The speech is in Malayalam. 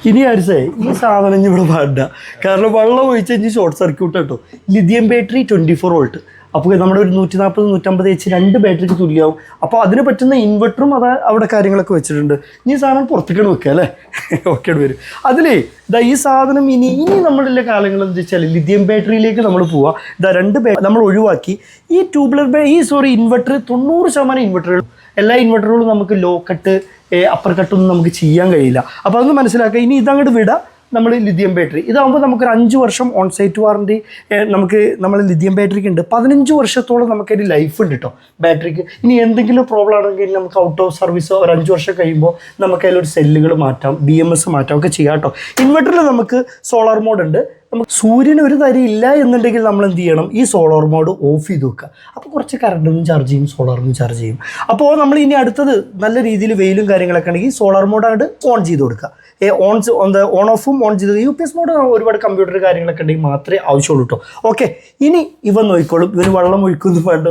ഇനി ആരിസേ ഈ സാധനം ഇവിടെ പാടില്ല കാരണം വെള്ളം ഒഴിച്ച് കഴിഞ്ഞ് ഷോർട്ട് സർക്യൂട്ട് കേട്ടോ lithium battery twenty four volt അപ്പോൾ നമ്മുടെ ഒരു നൂറ്റി നാൽപ്പത് നൂറ്റമ്പത് എച്ച് രണ്ട് ബാറ്ററിക്ക് തുല്യമാവും അപ്പോൾ അതിന് പറ്റുന്ന ഇൻവെർട്ടറും അത് അവിടെ കാര്യങ്ങളൊക്കെ വെച്ചിട്ടുണ്ട്. ഇനി സാധനം പുറത്തേക്കാണ് വെക്കുക അല്ലേ? ഓക്കെ വരും. അതിലേ ഇതാ ഈ സാധനം ഇനി ഇനി നമ്മളിലെ കാലങ്ങൾ എന്താ വെച്ചാൽ ലിഥിയം ബാറ്ററിയിലേക്ക് നമ്മൾ പോവുക ഇതാ രണ്ട് നമ്മൾ ഒഴിവാക്കി. ഈ ട്യൂബ്ലർ ഈ സോറി ഇൻവെർട്ടർ തൊണ്ണൂറ് ശതമാനം ഇൻവെർട്ടറുകൾ എല്ലാ ഇൻവെർട്ടറുകളും നമുക്ക് ലോ കട്ട് അപ്പർ കട്ടൊന്നും നമുക്ക് ചെയ്യാൻ കഴിയില്ല. അപ്പോൾ അതൊന്ന് മനസ്സിലാക്കുക. ഇനി ഇതങ്ങോട്ട് വിടാം നമ്മൾ ലിഥിയം ബാറ്ററി ഇതാകുമ്പോൾ നമുക്കൊരു അഞ്ച് വർഷം ഓൺ സൈറ്റ് വാറണ്ടി നമുക്ക് നമ്മൾ ലിഥിയം ബാറ്ററിക്ക് ഉണ്ട്. പതിനഞ്ച് വർഷത്തോളം നമുക്കൊരു ലൈഫ് ഉണ്ട് കേട്ടോ ബാറ്ററിക്ക് ഇനി എന്തെങ്കിലും പ്രോബ്ലം ആണെങ്കിൽ നമുക്ക് ഔട്ട് ഓഫ് സർവീസോ ഒരു അഞ്ച് വർഷം കഴിയുമ്പോൾ നമുക്ക് അതിലൊരു സെല്ലുകൾ മാറ്റാം ബി എം എസ് മാറ്റാം ഒക്കെ ചെയ്യാം കേട്ടോ ഇൻവെർട്ടറിൽ നമുക്ക് സോളാർ മോഡ് ഉണ്ട്. നമുക്ക് സൂര്യന് ഒരു തരി ഇല്ല എന്നുണ്ടെങ്കിൽ നമ്മൾ എന്ത് ചെയ്യണം? ഈ സോളാർ മോഡ് ഓഫ് ചെയ്ത് വെക്കുക. അപ്പോൾ കുറച്ച് കറണ്ടും ചാർജ് ചെയ്യും സോളാറും ചാർജ് ചെയ്യും. അപ്പോൾ നമ്മൾ ഇനി അടുത്തത് നല്ല രീതിയിൽ വെയിലും കാര്യങ്ങളൊക്കെ ഉണ്ടെങ്കിൽ സോളാർ മോഡ് അങ്ങോട്ട് ഓൺ ചെയ്ത് കൊടുക്കുക. ഏ ഓൺ ഓൺ ഓഫും ഓൺ ചെയ്ത് യു പി എസ് മോഡ് ഒരുപാട് കമ്പ്യൂട്ടർ കാര്യങ്ങളൊക്കെ ഉണ്ടെങ്കിൽ മാത്രമേ ആവശ്യമുള്ളൂ കേട്ടോ ഓക്കെ ഇനി ഇവ നോക്കിക്കോളും. ഇവന് വെള്ളം ഒഴിക്കുന്നു വേണ്ട